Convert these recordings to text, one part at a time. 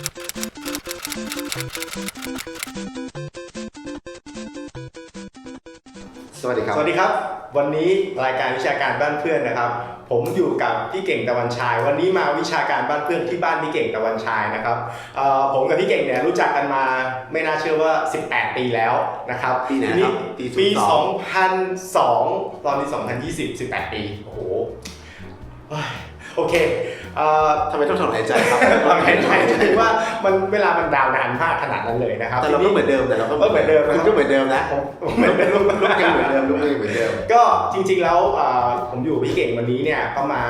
สวัสดีครับ สวัสดีครับ วันนี้รายการวิชาการบ้านเพื่อนนะครับ ผมอยู่กับพี่เก่งตะวันชาย วันนี้มาวิชาการบ้านเพื่อนที่บ้านพี่เก่งตะวันชายนะครับเอ่อผมกับพี่เก่งเนี่ยรู้จักกันมาไม่น่าเชื่อว่า 18 ปีแล้วนะครับปีไหนทีครับปีปี02 2002 ตอนนี้ 2020 18 ปี โอ้โหเฮ้ยโอเค เอ่อทำไมต้องถอนหายใจครับเราเห็นใจเลยว่ามันเวลามันดาวนานมากขนาดนั้นเลยนะครับแต่เราก็เหมือนเดิมแต่เราก็เออเหมือนเดิมนะครับคุณก็เหมือนเดิมนะผมเหมือนเดิมลูกยังเหมือนเดิมลูกยังเหมือนเดิมก็จริง ๆ แล้วเอ่อผมอยู่กับพี่เก่งวันนี้เนี่ยก็มา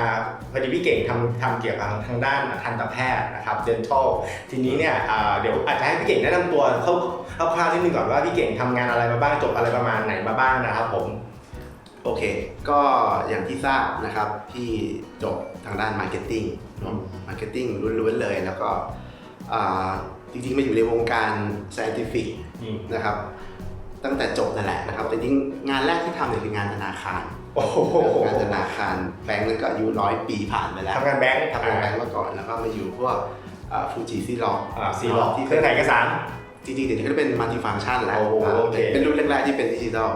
พอดีพี่เก่งทำทำเกี่ยวกับทางด้านทันตแพทย์นะครับ dental ทีนี้เนี่ยเอ่อเดี๋ยวอาจจะให้พี่เก่งแนะนำตัวคร่าวๆนิดนึงก่อนว่าพี่เก่งทำงานอะไรมาบ้างจบอะไรประมาณไหนมาบ้างนะครับผม โอเค ก็อย่างที่ทราบนะครับที่จบทางด้านมาร์เก็ตติ้งเนอะมาร์เก็ตติ้งล้วนๆเลยแล้วก็อ่าจริงๆมาอยู่ในวงการ scientific นะครับ ตั้งแต่จบนั่นแหละนะครับแต่จริงๆงานแรกที่ทำเนี่ยคืองานธนาคารโอ้โหงานธนาคารแบงก์นั้นก็อายุร้อยปีผ่านไปแล้วทำงานแบงค์ทำงานแบงก์มาก่อนแล้วก็มาอยู่พวกฟูจิซีล็อกซีล็อกที่เครื่องถ่ายเอกสาร จริงๆเดี๋ยวนี้ก็เป็นมัลติฟัง c t ชันแล้วโอ้โหอ่าโอเคเป็นรุ่นแรกๆที่เป็นดิจิทัล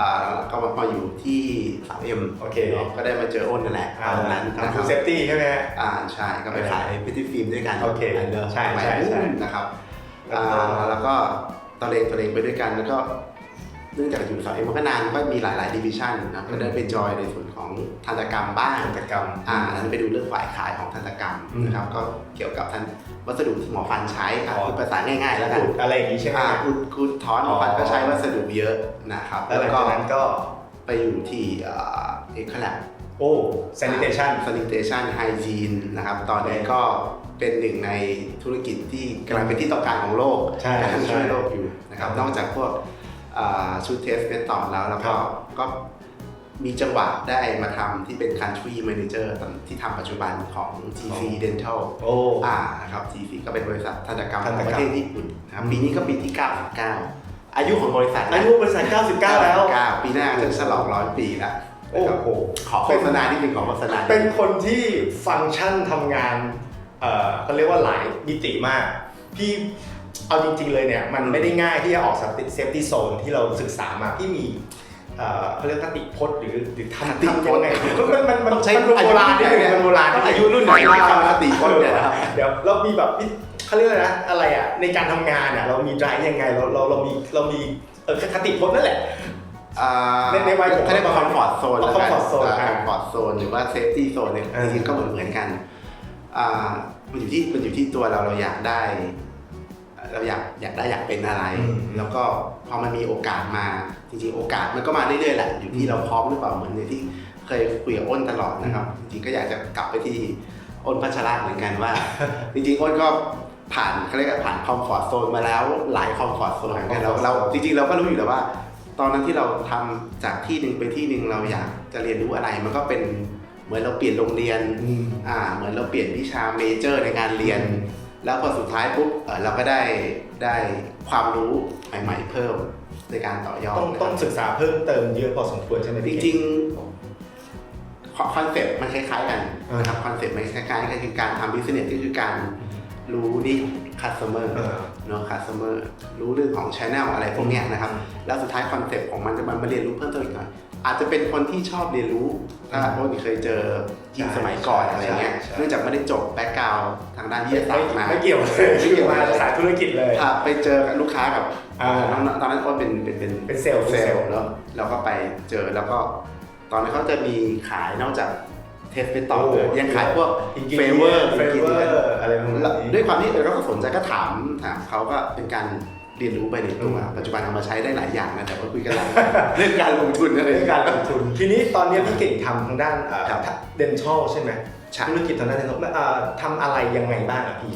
อ่าแล้วก็มาพออยู่ที่ 3M โอเคก็ได้มาเจออ้นนั่นแหละตอนนั้นนะทำคฟูรับเซฟตี้ใช่ไหมฮะ อ่าใช่ก็ไปขายพิธีฟิล์มด้วยกันโอเคนอะใช่สมัยใช่ใช่นู้นนะครับอ่าแล้วก็ตอนเองตอนเองไปด้วยกันแล้วก็ เนื่องจากอยู่ 3M มันก็นานก็มีหลายๆดิวิชันนะก็ได้ไปจอยในส่วนของทันตกรรมบ้างกิจกรรมอ่านั้นไปดูเรื่องฝ่ายขายของทันตกรรมอืมนะครับก็เกี่ยวกับทันวัสดุที่หมอฟันใช้อะอ๋อพูดภาษาง่ายๆ แล้วกันขุดอะไรอย่างนี้ใช่ไหมอ่าฮะคุณคุณทอนหมอฟันก็ใช้วัสดุเยอะนะครับแล้วหลังจากนั้นก็ไปอยู่ที่เอ็กซ์แลบโอ้ sanitation sanitation hygiene นะครับ ตอนนี้ก็เป็นหนึ่งในธุรกิจที่กำลังเป็นที่ต้องการของโลกใช่กำลังช่วยใช่โลกอยู่นะครับครับนอกจากพวกอ่า ชุดเทสเมทอดแล้วแล้วก็ครับก็มีจังหวะได้มาทำที่เป็น country manager ตอนที่ทำปัจจุบันของ TC Dental โอ้อ่านะครับ TC ก็เป็นบริษัททันตกรรมทัขนอตงกรรมประเทศญี่ปุ่นนะครับปีนี้ก็ปีที่ 99 อายุของบริษัทอายุบริษัท 99 แล้ว99ปีหน้าจะฉลองร้อยปีแล้วโอ้นะครับโหขอโฆษณานิดนึงขอโฆษณานิดเป็นนึงคนที่ฟังก์ชันทำงานเอ่อเขาเรียกว่าหลายมิติมากพี่ เอาจริง ๆ เลยเนี่ยมันไม่ได้ง่ายที่จะออกเซฟตี้โซนที่เราศึกษามาพี่มีเอ่อเขาเรียกคติพจน์หรือหรือทำทำยังไงมันมันมันต้องใช้มันโบราณนิดนึงมันโบราณนิดนึงอายุรุ่นไหนที่ทำคติพจน์เนี่ยนะครับเดี๋ยวเรามีแบบเขาเรียกอะไรนะอะไรอะในการทำงานอะเรามีไดรฟ์ยังไงเราเราเรามีเรามีเออคติพจน์นั่นแหละอ่าในในวัยผมเขาเรียกว่าคอมฟอร์ตโซนอ๋อ comfort zone คอ่าอมฟอร์ตโซนหรือว่าเซฟตี้โซนเนี่ยเออจริงๆก็เหมือนเหมือนกันอ่ามันอยู่ที่มันอยู่ที่ตัวเราเราอยากได้ เราอยากอยากได้อยากเป็นอะไร แล้วก็พอมันมีโอกาสมาจริงๆ โอกาสมันก็มาเรื่อยๆแหละอยู่ที่เราพร้อมหรือเปล่าเหมือนในที่เคยคุยกับอ้นตลอดนะครับจริงๆก็อยากจะกลับไปที่อ้นพัชระเหมือนกันว่า จริงๆอ้นก็ผ่านเขาเรียกว่าผ่านคอมฟอร์ตโซนมาแล้วหลายคอมฟอร์ตโซนเหมือนกันเราเราจริงๆเราก็รู้อยู่แล้วว่า ตอนนั้นที่เราทำจากที่หนึ่งไปที่หนึ่งเราอยากจะเรียนรู้อะไรมันก็เป็นเหมือนเราเปลี่ยนโรงเรียนอืมอ่าเหมือนเราเปลี่ยนวิชาเมเจอร์ในการเรียน แล้วพอสุดท้ายปุ๊บเอ่อเราก็ได้ได้ความรู้ใหม่ ๆ เพิ่มในการต่อยอดต้องนะคต้รัอบงศึกษาเพิ่มเติมเยอะพอสมควรใช่ไหมจพี่ริงๆคอนเซ็ปต์มันคล้ายๆกันนะครับคอนเซ็ปต์มันคล้ายๆกันคือการทำบิสเนสก็คือการรู้นี่คัสเตอร์เออเนาะคัสเตอร์รู้เรื่องของช n แนลอะไรพวกเนี้ยนะครับ แล้วสุดท้ายคอนเซ็ปต์ของมันจะมันมาเรียนรู้เพิ่มเติมอีกหน่อย อาจจะเป็นคนที่ชอบเรียนรู้ถ้าโอ้ยเคยเจอยิงสมัยก่อนอะไรเงี้ยใช่ใช่เนื่องจากไม่ได้จบแบ็กกราวทางด้านวิทยาศาสตร์มาไม่เกี่ยวเลยไม่เกี่ยวมาสายธุรกิจเลยถ้าไปเจอกับลูกค้ากับอ่าน้องๆตอนนั้นก็เป็นเป็นเป็นเป็นเซลล์เซลล์แล้วเราก็ไปเจอแล้วก็ ตอนนั้นเขาจะมีขายนอกจากเทสเปต่อโอ้เลยยังขายพวกอินเฟเวอร์เฟเวอร์อะไรพวกแล้วนี้ด้วยความที่เออก็สนใจก็ถามถามเขาก็เป็นการ เรียนรู้ไปในตัวอืมปัจจุบันเอามาใช้ได้หลายอย่างนะแต่ว่าคุยกันหลังเรื่องการลงทุนอะไรเรื่องการลงทุน ทีนี้ตอนนี้พี่เก่งทำทางด้านครับเดนทัลใช่ไหมใช่ธุรกิจทางด้านเดนทัลทำอะไรยังไงบ้างอะพี่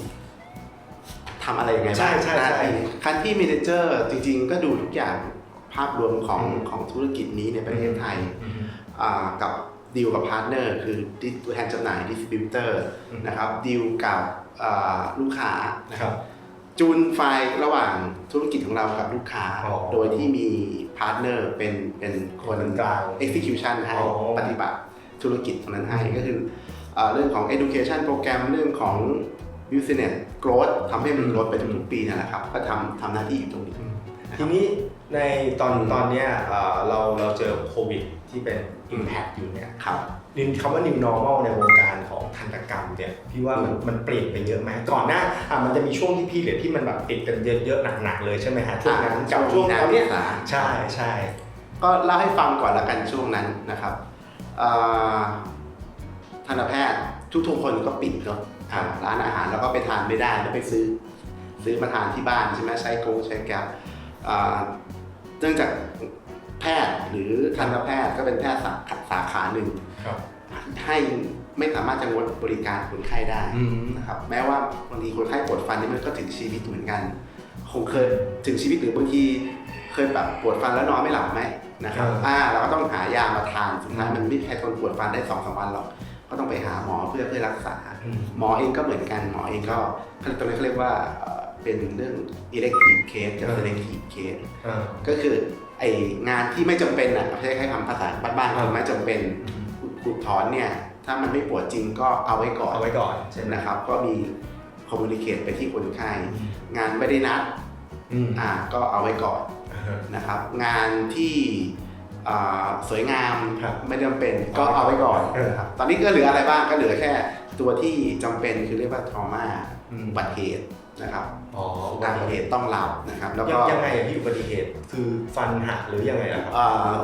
ทำอะไรยังไงใช่บ้างใช่ใช่คันที่มีเจอร์จริง ๆ ก็ดูทุกอย่างภาพรวมของอืมของธุรกิจนี้ในประเทศไทยอ่ากับดีลกับพาร์ทเนอร์คือตัวแทนจำหน่ายดิสติบิวเตอร์อืมนะครับดีลกับอ่าลูกค้านะคครัรับบ จูนไฟล์ระหว่างธุรกิจของเรากับลูกค้า อ๋อโดยที่มีพาร์ทเนอร์เป็นเป็นคนคนกลาง execution ให้อ๋อปฏิบัติธุรกิจตรงนั้นให้ก็คืออ่าเรื่องของ education โปรแกรมเรื่องของ business growth ทำให้มัน growth ไปทุกๆปีนั่นแหละครับ ก็ทำทำหน้าที่อยู่ตรงนี้ ทีนี้ในตอนอืมตอนเนี้ยเอ่อเราเราเจอโควิด ที่เป็น Impact อยู่เนี่ยครับนินคำว่า new normal ในวงการของทันตกรรมเนี่ยพี่ว่ามันมันเปลี่ยนไปเยอะไหมก่อนหน้าอะมันจะมีช่วงที่พี่เหลือที่มันแบบติดกันเยอะๆหนักๆเลยใช่ไหมฮะช่วงนั้นกับช่วงตอนเนี้ยอ่าใช่ใช่ก็เล่าให้ฟังก่อนละกันช่วงนั้นนะครับเอ่อทันตแพทย์ทุกๆคนก็ปิดเนาะอ่าร้านอาหารแล้วก็ไปทานไม่ได้แล้วไปซื้อ ซื้อมาทานที่บ้านใช่ไหมใช้โกงใช้แก้วอ่าเนื่องจาก แพทย์หรือทันตแพทย์ก็เป็นแพทย์สาขาสาขาหนึ่งครับให้ไม่สามารถจะงดบริการคนไข้ได้อืมนะครับแม้ว่าบางทีคนไข้ปวดฟันนี่มันก็ถึงชีวิตเหมือนกัน คงเคยถึงชีวิตหรือบางทีเคยแบบปวดฟันแล้วนอนไม่หลับไหมนะครับเอออ่อ่าเราก็ต้องหายามาทานสุดท้ายมันไม่มีใครทนปวดฟันได้สองสามวันหรอกก็ต้องไปหาหมอเพื่อเพื่อรักษาอืมหมอเองก็เหมือนกันหมอเองก็ตรงนี้เขาเรียกว่าเอ่อเป็นเรื่อง elective case กับเออ selective case อ่าก็คือ ไองานที่ไม่จำเป็นอะไม่ใช่แค่คำภาษาบ้านๆคือไม่จำเป็นขุดถอนเนี่ย ถ้ามันไม่ปวดจริงก็เอาไว้ก่อนเอาไว้ก่อนใช่ไหมนะครับ ก็มีคอมมูนิเคตไปที่คนไข้งานไม่ได้นัดอืมอ่าก็เอาไว้ก่อนอ่าฮะนะครับ งานที่อ่าสวยงามครับไม่จำเป็นก็เอาไว้ก่อนเออนะครับตอนนี้ก็เหลืออะไรบ้างก็เหลือแค่ตัวที่จำเป็นคือเรียกว่าทรมาอืมอุบัติเหตุ นะครับอ๋ออุบัติเหตุต้องรับนะครับ แล้วยัก็งยังไงอะพี่อุบัติเหตุคือฟันหักหรือยังไงอะครับอ่า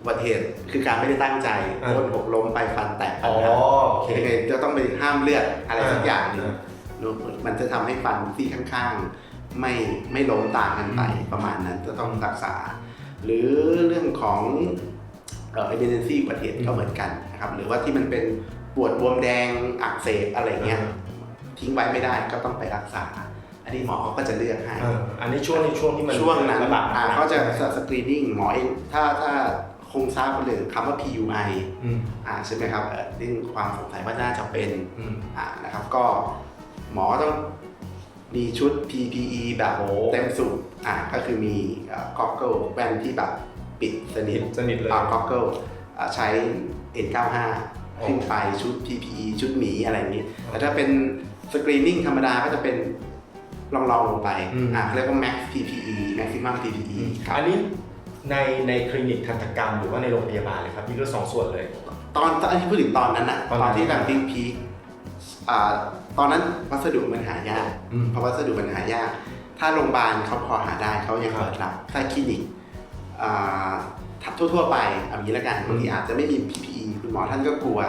อุบัติเหตุคือการไม่ได้ตั้งใจเออโดนหกล้มไปฟันแตกอ๋อโอเคยังไงจะต้องไปห้ามเลือดอะไรสักอย่างหนึ่งเออเนอะมันจะทำให้ฟันที่ข้างๆไม่ไม่ล้มต่างกันไปอืมประมาณนั้นจะต้องรักษา หรือเรื่องของเอ่อ emergency อุบัติเหตุก็เหมือนกันนะครับหรือว่าที่มันเป็นปวดบวมแดงอักเสบอะไรเงี้ย ทิ้งไว้ไม่ได้ก็ต้องไปรักษา อันนี้หมอเขาก็จะเลือกให้ เอออันนี้ช่วงในช่วงที่มันช่วงนั้นระบาดอ่าหนักเขาจะใช่ไหมสกรีนิ่งหมอเองถ้าถ้าคงทราบกันเลยคำว่า PUI อืมอ่าใช่ไหมครับเอ่อเรื่องความสงสัยว่าน่าจะเป็นอืม อ่านะครับก็หมอต้องมีชุด PPE แบบโอ้ เต็มสูทอ่าก็คือมีก็อกเกิลแว่นที่แบบปิดสนิท สนิทเลยก็อกเกิลใช้ N95 โอ้ขึ้นไปชุด PPE ชุดหมีอะไรอย่างนี้ แต่ถ้าเป็น สกรีนิ่งธรรมดาก็จะเป็นลองๆลงไปอืม อ่าเขาเรียกว่า max PPE maximum PPE ครับอันนี้ในในคลินิกทันตกรรมหรือว่าในโรงพยาบาลเลยครับมีด้วยสองส่วนเลย ตอนตอนที่พูดถึงตอนนั้นอะตอนตนั้นอนที่กำลังพีคพีคอ่าตอนนั้นวัสดุมันหายาก อืมเพราะวัสดุมันหายาก ถ้าโรงพยาบาลเขาพอหาได้เขายังครับ เปิดรับถ้าคลินิกอ่าทับทั่วๆไปเอางี้ละกันอืมบางทีอาจจะไม่มี PPE คุณหมอท่านก็กลัว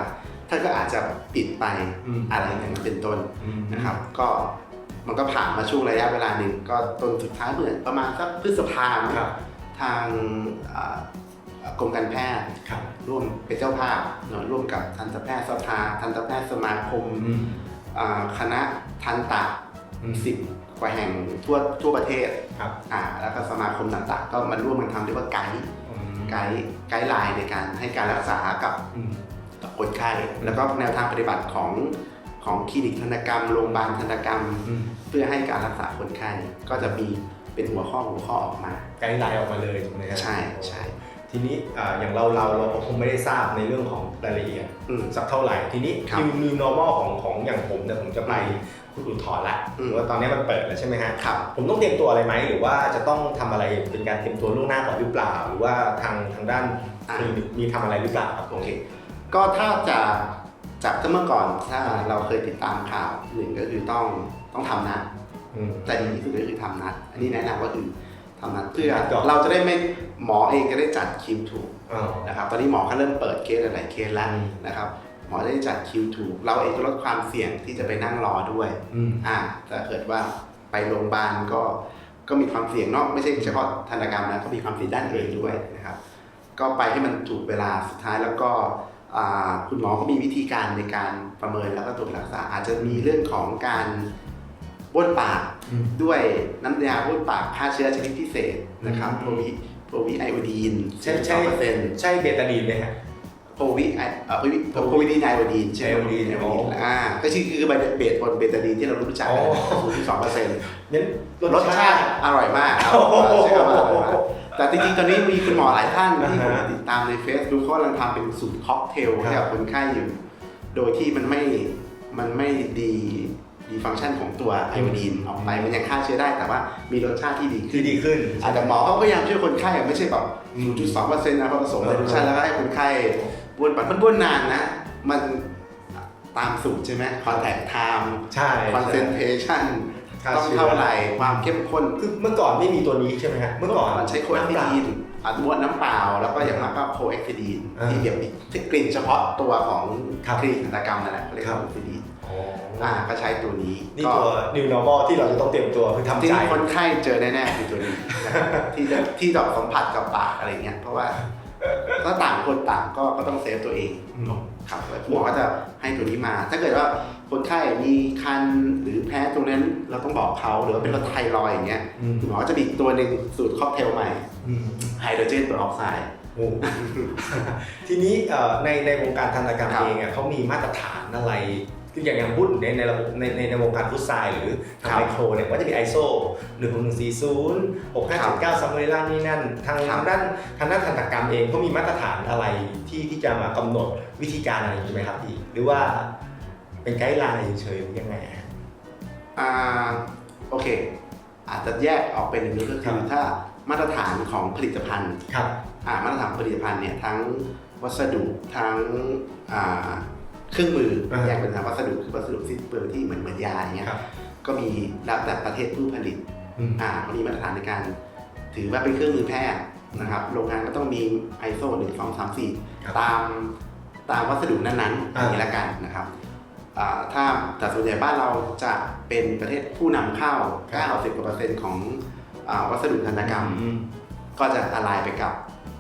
ท่านก็อาจจะปิดไปอืม อะไรอย่างนั้นเป็นต้นอืมนะครับ ก็มันก็ผ่านมาช่วงระยะเวลาหนึ่งก็จนสุดท้ายเหมือนประมาณสักพฤษภาคมครับ ทางอ่ากรมการแพทย์ครับ ร่วมเป็นเจ้าภาพเนอะร่วมกับทันตแพทย์สภา ทันตแพทย์สมาคมอืมอ่าคณะทันตะอืมสิบกว่าแห่งทั่วทั่วประเทศครับ อ่าแล้วก็สมาคมต่างๆ ก็มาร่วมกันทำเรียกว่าไกด์อืมไกด์ไกด์ไลน์ในการให้การรักษากับอืมกับ คนไข้ แล้วก็แนวทางปฏิบัติของของคลินิกทันตกรรมโรงพยาบาลทันตกรรมอืมเพื่อให้การรักษาคนไข้ก็จะมีเป็นหัวข้อหัวข้อออกมาไกด์ไลน์ออกมาเลยถูกไหมครับใช่ใช่ทีนี้อ่าอย่างเราเราเราก็คงไม่ได้ทราบในเรื่องของรายละเอียดอืมสักเท่าไหร่ ทีนี้ครับ new new normal ของของอย่างผมเนี่ยผมจะไปคุณอุทธรณ์ละอืมว่าตอนนี้มันเปิดแล้วใช่ไหมฮะครับผมต้องเตรียมตัวอะไรไหมหรือว่าจะต้องทำอะไรเป็นการเตรียมตัวล่วงหน้าก่อนหรือเปล่า หรือว่าทางทางด้านอ่าคลินิกมีทำอะไรหรือเปล่าครับโอเค ก็ถ้าจะจากเมื่อก่อนถ้าเราเคยติดตามข่าวหนึ่งก็คือต้องต้องทำนัดอืมแต่ดีที่สุดก็คือทำนัด อันนี้แนะนำก็คือทำนัดเพื่อนัดก่อนเราจะได้ไม่หมอเองจะได้จัดคิวถูกอ๋อนะครับตอนนี้หมอเขาเริ่มเปิดเคสหลายๆเคสแล้วอืมนะครับหมอได้จัดคิวถูก เราเองก็ลดความเสี่ยงที่จะไปนั่งรอด้วยอืมอ่าถ้าเกิดว่าไปโรงพยาบาลก็ก็มีความเสี่ยงเนาะไม่ใช่เฉพาะทันตกรรมนะก็มีความเสี่ยงด้านอื่นด้วยนะครับ ก็ไปให้มันถูกเวลาสุดท้ายแล้วก็อ่า คุณหมอก็มีวิธีการในการประเมินแล้วก็ตรวจรักษา อาจจะมีเรื่องของการบ้วนปากอืมด้วยน้ำยาบ้วนปากฆ่าเชื้อชนิดพิเศษนะครับอืโพมวิโพวิไอโอดีนใช่ใช่เปอร์เซ็นต์ใช่เบตาดีนไหมฮะโพวิไอเอ่อโพวิโพวิดีนไอโอดีนใช่ไหมไอโอดีนไอโออ๋ดีอนอ่าก็คือคือใบเบตบนเบตาดีนที่เรารู้จักอ๋กัอนศูนย์จุดสองเปอร์เซ็นต์งั้นรสชาติอร่อยมากครับโอ้โหใช้คำว่าอร่อยมาก แต่จริงๆ ตอนนี้มีคุณหมอหลายท่านที่ผมอ่าฮะติดตามในเฟซบุ๊กเขากำลังทำเป็นสูตรค็อกเทลครับให้กับคนไข้อยู่ โดยที่มันไม่มันไม่ดีดีฟังก์ชันของตัวไอโอดีนออกไปมันยังฆ่าเชื้อได้แต่ว่ามีรสชาติที่ดีขึ้ที่นดีขึ้น อาจจะหมอเขาก็พยายามช่วยคนไข้อะไม่ใช่แบบ0.2เปอร์เซ็นต์นะพอผสมเออไดโรชั่นแล้วก็ให้คนไข้บ้วนปัดมันบ้วนนานนะ มันตามสูตรใช่ไหม contact time ใช่ concentration ฆ่าต้องเชื้ เท่าไหร่ความเข้มข้นคือเมื่อก่อนไม่มีตัวนี้ใช่ไหมฮะเมื่อก่อนมันใช้โคเอคทิดีนอัดบ้วนน้ำเปล่า แล้วก็อย่างมากก็โคเอคทิดีนอ่าที่เดี๋ยวมีที่กลิ่นเฉพาะตัวของครับคลินิกหัตถกรรมนั่นแหละเรียกครัว่าบโคเอคทิดีนอ๋ออ่าก็ใช้ตัวนี้นี่ก็ตัว new normal ที่เราจะต้องเตรียมตัวคือทำจริงใจๆคนไข้เจอแน่ๆคือตัวนี้นะครับที่จะที่ดอกสัมผัสกับปากอะไรเงี้ยเพราะว่าก็ต่างคนต่างก็ก็ต้องเซฟตัวเองอืมครับหมอก็จะให้ตัวนี้มา ถ้าเกิดว่า คนไข้มีคันหรือแพ้ตรงนั้นเราต้องบอกเขาหรือว่าเป็นโรคไทรอยด์อย่างเงี้ยอืมหมอก็จะมีอีกตัวหนึ่งสูตรค็อกเทลใหม่อืมไฮโดรเจนเปอร์ออกไซด์ โอ้ ทีนี้เอ่อในในวงการทันตกรรมครับเองอะเขามีมาตรฐานอะไรคืออย่างอย่างพูดในในระบบในในในวงการฟุตไซด์หรือทางครับไมโครเนี่ยว่าจะมี ISO 16140 6579ซัมเมอร์ล่านี่นั่นทางครับ ทางด้านทางด้านทันตกรรมเองเขามีมาตรฐานอะไรที่ที่จะมากำหนดวิธีการอะไรอย่างนี้ไหมครับพี่หรือว่า เป็นไกด์ไลน์เฉยๆหรือยังไงอะอ่าโอเค อาจจะแยกออกเป็นอย่างนี้ก็ครัคือบถ้ามาตรฐานของผลิตภัณฑ์ครับ อ่ามาตรฐานผลิตภัณฑ์เนี่ยทั้งวัสดุทั้งอ่าเครื่องมืออ่าแยกเป็นทางวัสดุคือวัสดุที่เปลืองที่เหมือนเหมือนยาอย่างเงี้ยครับก็มีแล้วแต่ประเทศผู้ผลิต อืม อ่าเขามีมาตรฐานในการถือว่าเป็นเครื่องมือแพทย์นะครับ โรงงานก็ต้องมี ISO 1 2 3 ครับ4 ตามตามวัสดุนั้นๆออ่า ย่างนี้ละกันนะครับอ่า ถ้าแต่ส่วนใหญ่บ้านเราจะเป็นประเทศผู้นำเข้า90กว่าเปอร์เซ็นต์ของอ่าวัสดุทันตกรรมอืมก็จะอะไรไปกับ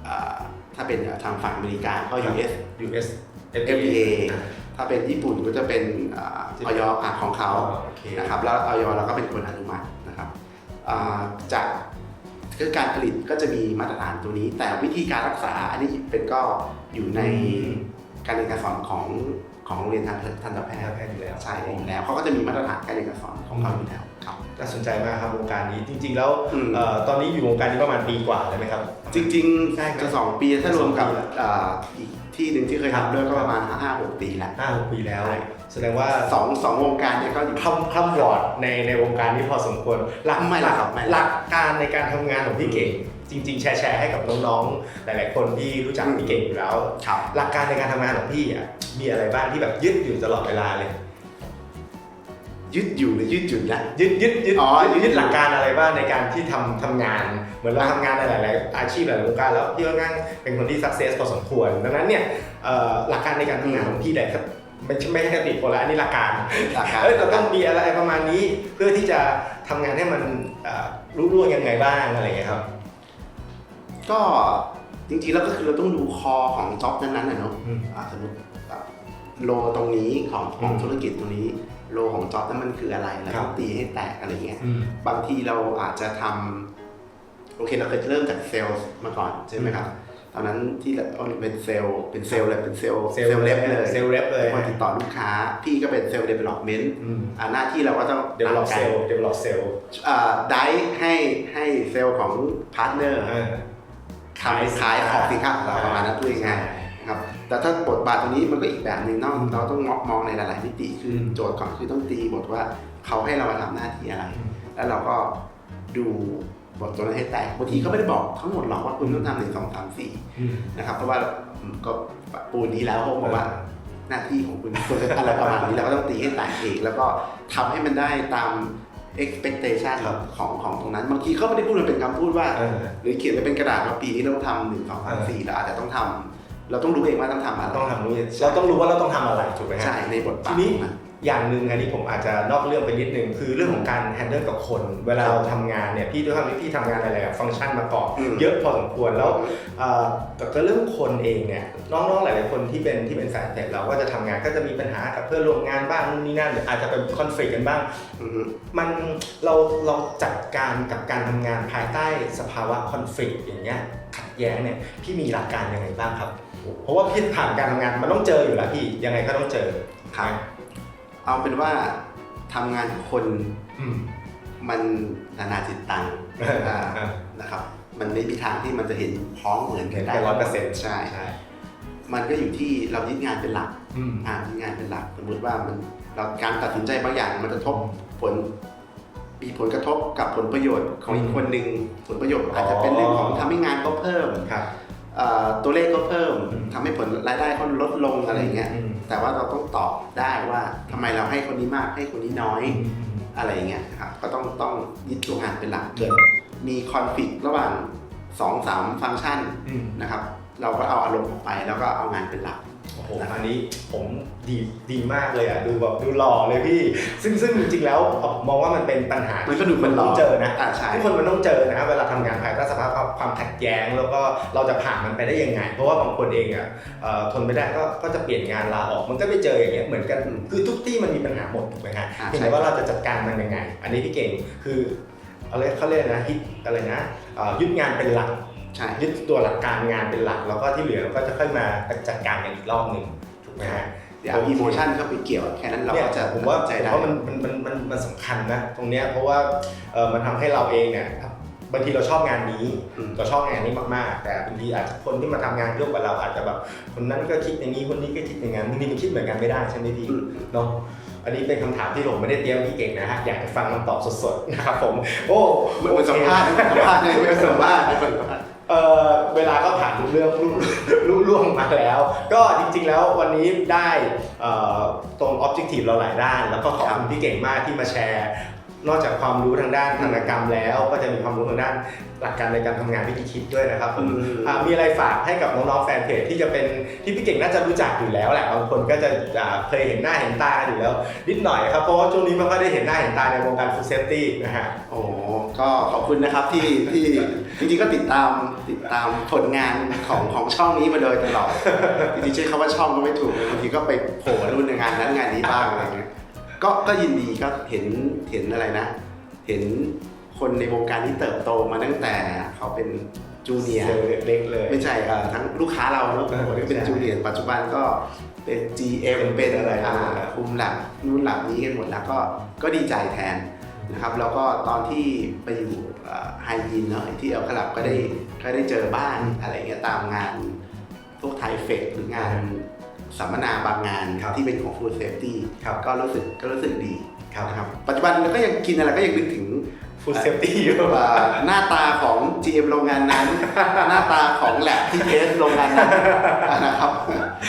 อ่าถ้าเป็นทางฝั่งอเมริกาก็ครับ US US FDA ถ้าเป็นญี่ปุ่นก็จะเป็นอ่าออยอะของเขาอ๋อโอเคนะครับแล้วออยเราก็เป็นคนอนุมัตินะครับอ่าจากคือการผลิตก็จะมีมาตรฐานตัวนี้ แต่วิธีการรักษาอันนี้เป็นก็อยู่ในอืมการเรียนการสอนของ ของโรงเรียนทันตทันตแพแพททย์ย์แพทย์อยู่แล้วใช่อยู่แล้วเขาก็จะมีมาตรฐานการเรียนการสอนของเขาอยู่แล้วครับน่าสนใจมากครับวงการนี้จริง ๆ แล้วอืมเอ่อตอนนี้อยู่วงการนี้ประมาณปีกว่าเลยไหมครับ จริงใช่ครับๆจะสองปีถ้ารวมกับสองปีแล้วอ่าอีกที่หนึ่งที่เคยครับทำด้วยก็ประมาณห้าหกปีแล้วห้าหกปีแล้วใช่แสดงว่าสองสองวงการเนี่ยก็อยู่คำคำวอร์ดในในวงการนี้พอสมควรหลักไม่หหรลัอกกครับไม่หรอกหลักการในการทำงานของพี่เก่ง จริง ๆ แชร์แชร์ให้กับน้องๆ หลาย ๆ คนที่รู้จักพี่เก่งอยู่แล้ว ครับ หลักการในการทำงานของพี่อะมีอะไรบ้างที่แบบยึดอยู่ตลอดเวลาเลยยืดอยู่หรือยืดหยุ่นนะ ยึดยึดยึดอ๋อยึยึดดหลักการอะไรบ้างในการที่ทำทำงาน เหมือนเราทำงานในหลาย ๆ อาชีพหลายวงการแล้วพี่ก็งั้นเป็นคนที่สักเซสพอสมควรดังนั้นเนี่ยเอ่อหลักการในการทำงานของพี่เนี่ยไม่ใช่ไม่ใช่คติคนละอันนี้หลักการ หลักการเอ้ยเราต้องมีอะไรประมาณนี้เพื่อที่จะทำงานให้มันเอ่อรู้ร่วงยังไงบ้างอะไรอย่างเงี้ยครับ ก็จริงๆแล้วก็คือเราต้องดูคอของจ็อบนั้นๆนะเนาะอืม อ่าสมมติแบบโลตรงนี้ของของอืมธุรกิจตรงนี้ โลของจ็อบนั้นมันคืออะไรแล้วครัก็บ ตีให้แตกอะไรเงี้ย อืม บางทีเราอาจจะทำโอเคเราเคยเริ่มจากเซลล์มาก่อนใช่ไหมครับ ตอนนั้นที่เราเป็นเซลล์เป็นเซลล์เลยเป็นเซลล์เซลล์เล็บเลยเซลล์เล็บเลยเป็นคนติดต่อลูกค้า พี่ก็เป็นเซลล์เดเวล็อปเมนต์อืมหน้าที่เราก็ต้องเดเวลลอปเซลล์เดเวลลอปเซลล์ได้ให้ให้เซลล์ของพาร์ทเนอร์ ขายขายของสินค้าของเราประมาณนั้นพูดง่ายๆนะครับ แต่ถ้าบทบาทตรงนี้มันก็อีกแบบหนึ่งเนาะอืมเราต้องมองในหลาย ๆ มิติคืออมโจทย์ก่อนคือต้องตีบทว่าเขาให้เรามาทำหน้าที่อะไร แล้วเราก็ดูบทตัวนั้นให้แตกบางทีเขาไม่ได้บอกทั้งหมดหรอกว่าคุณต้องทำหนึ่งสองสามสี่อืมนะครับ เพราะว่าอืมก็ปูนนี้แล้วเขาบอกว่าหน้าที่ของคุณควรจะอะไรประมาณนี้เราก็ต้องตีให้แตกเองแล้วก็ทำให้มันได้ตาม expectation ครับของของตรงนั้นบางทีเขาไม่ได้พูดมันเป็นคำพูดว่าเออหรือเขียนไว้เป็นกระดาษว่าปีนี้เราต้องทำหนึ่งสองสามสี่เราอาจจะต้องทำเราต้องรู้เองว่าต้องทำอะไรต้องทำรู้เราต้องรู้ว่าเราต้องทำอะไรถูกไหมฮะใช่ในบทบาททีนี้ตรงนั้น อย่างหนึ่งอันนี้ผมอาจจะนอกเรื่องไปนิดนึงคือเรื่องของการแฮนเดิลกับคน เวลาเราทำงานเนี่ยพี่ด้วยความที่พี่ทำงานหลายๆฟังก์ชันมาก่อนอืม เยอะพอสมควรแล้วเอ่อแต่เรื่องคนเองเนี่ยน้องๆหลายๆคนที่เป็นที่เป็นสายเทคเราก็จะทำงานก็จะมีปัญหากับเพื่อนร่วมงานบ้างนู่นนี่นั่นหรืออาจจะเป็นคอนฟ lict กันบ้าง อือฮึมันเราเราจัดการกับการทำงานภายใต้สภาวะคอนฟ lict อย่างเงี้ยขัดแย้งเนี่ยพี่มีหลักการยังไงบ้างครับ เพราะว่าพี่ผ่านการทำงานมันต้องเจออยู่แล้วพี่ยังไงก็ต้องเจอครับ เอาเป็นว่าทำงานกับคนอืม มันนานาจิตตังอ่านะครับ มันไม่มีทางที่มันจะเห็นพ้องเหมือนกันได้100%ใช่ ใช่มันก็อยู่ที่เรายึดงานเป็นหลักอืม อ่ายึดงานเป็นหลัก สมมติว่ามันเราการตัดสินใจบางอย่างมันจะทบผลมีผลกระทบกับผลประโยชน์ของอีกคนหนึ่งผลประโยชน์อาจจะเป็นเรื่องของทำให้งานเขาเพิ่ม ครับ เอ่อตัวเลขก็เพิ่มอืม ทำให้ผลรายได้เขาลดลงอะไรอย่างเงี้ยอืม แต่ว่าเราต้องตอบได้ว่าทำไมเราให้คนนี้มากให้คนนี้น้อยอืมอะไรอย่างเงี้ยครับก็ต้องต้องยึดตัวงานเป็นหลักเกิดมีคอนฟ lict ระหว่าง2อสามฟังก์ชันอืมนะครับ เราก็เอาอารมณ์ออกไปแล้วก็เอางานเป็นหลัก โอ้โหอันนี้ผมดีดีมากเลยอะดูแบบดูหล่อเลยพี่ ซึ่งซึ่งจริงๆแล้วผมมองว่ามันเป็นปัญหามันก็ดูมันหล่ต้อองเจอนะอ่าใช่ทุกคนมันต้องเจอนะเวลาทำงานภายใต้สภาพความความขัดแย้ง แล้วก็เราจะผ่านมันไปได้ยังไง เพราะว่าบางคนเองอะเอ่อทนไม่ได้ก็ก็จะเปลี่ยนงานลาออกมันก็ไปเจออย่างเงี้ยเหมือนกันคือทุกที่มันมีปัญหาหมดถูกไหมฮะอ่าเพียงใช่แต่ว่าเราจะจัดการมันยังไง อันนี้พี่เก่งคืออะไรเขาเรียกนะฮิตอะไรนะเอ่อยึดงานเป็นหลักใช่ ยึดตัวหลักการงานเป็นหลัก แล้วก็ที่เหลือเราก็จะค่อยมาจัดการกันอีกรอบหนึ่งถูกไหมฮะเดี๋ยวอีโมชันเข้าไปเกี่ยวแค่นั้นเราเนี่ยก็จะผมว่าใจผมได้ว่ามันมันมันมันมันสำคัญนะตรงเนี้ยเพราะว่าเออมันทำให้เราเองเนี่ยบางทีเราชอบงานนี้อืมเราชอบงานนี้มากๆ แต่บางทีอาจจะคนที่มาทำงานร่วมกับเราอาจจะแบบคนนั้นก็คิดอย่างนี้คนนี้ก็คิดอย่างนั้นบางทีมันคิดเหมือนกันไม่ได้ใช่ไหมพี่อืมเนาะอันนี้เป็นคำถามที่ผมไม่ได้เตรียมพี่เก่งนะฮะอยากจะฟังคำตอบสดๆนะครับผม โอ้เหมือนสัมภาษณ์เหมือนสัมภาษณ์เลยเหมือนสัมภาษณ์ เหมือนสัมภาษณ์เออเวลาก็ผ่านทุกเรื่องรุ่รุ่ล่วงมาแล้ว ก็จริงๆแล้ววันนี้ได้เอ่อตรง objective เราหลายด้าน แล้วก็ขอบคุณพี่เก่งมากที่มาแชร์ นอกจากความรู้ทางด้านธนกรรมแล้ว ก็จะมีความรู้ทางด้านหลักการในการทำงานวิธีคิดด้วยนะครับผมอืม อ่ามีอะไรฝากให้กับน้องๆแฟนเพจที่จะเป็นที่พี่เก่งน่าจะรู้จักอยู่แล้วแหละบางคนก็จะอ่าเคยเห็นหน้าเห็นตากันอยู่แล้วนิดหน่อยครับเพราะว่าช่วงนี้ไม่ค่อยได้เห็นหน้าเห็นตาในวงการฟู้ดเซฟตี้นะฮะ โอ้ ก็ขอบคุณนะครับที่ที่จริงๆก็ติดตามติดตามผลงานของของช่องนี้มาโดยตลอดจริงๆใช้คำว่าช่องก็ไม่ถูกบางทีก็ไปโผล่รุ่นในงานนั้นงานนี้บ้างอะไรเงี้ยก็ก็ยินดีก็เห็นเห็นอะไรนะ เห็นคนในวงการที่เติบโตมาตั้งแต่เขาเป็นจูเนียร์เจอเล็กๆเลยไม่ใช่เอ่อทั้งลูกค้าเราเนอะเออที่เป็นใช่จูเนียร์ปัจจุบันก็เป็น GM เป็นเป็นอะไรอ่าหมดแล้วคุมหลักนู่นหลักนี้กันหมดแล้วก็ก็ดีใจแทน นะครับแล้วก็ตอนที่ไปอยู่ไฮยีนเนาะที่เอลคลับก็ได้ก็ได้เจอบ้างอะไรเงี้ยตามงานพวกไทเฟกหรืองานสัมมนาบางงานครับที่เป็นของ Food Safety ครับก็รู้สึกก็รู้สึกดีครับนะครับปัจจุบันเราก็ยังกินอะไรก็ยังนึกถึงฟู้ดเซฟตี้อยู่ว่าหน้าตาของ GM โรงงานนั้น หน้าตาของแลบที่เทสโรงงานนั้นนะครับ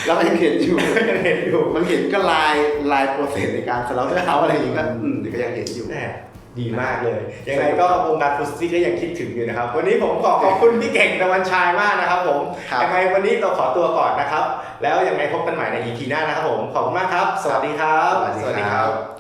แล้วมันยังเห็นอยู่ยังเห็นอยู่มันเห็นก็ลายลายโปรเซสในการสลับเขาอะไรอย่างงี้ก็อืมก็ยังเห็นอยู่แหม ดีมากเลยยังไงก็วงการฟู้ดเซฟตี้ก็ยังคิดถึงอยู่นะครับ วันนี้ผมขอขอบคุณพี่เก่งตะวันชายมากนะครับผมครับยังไงวันนี้เราขอตัวก่อนนะครับ แล้วยังไงพบกันใหม่ใน EP หน้านะครับผมขอบคุณมากครับ สวัสดีครับ สวัสดีครับ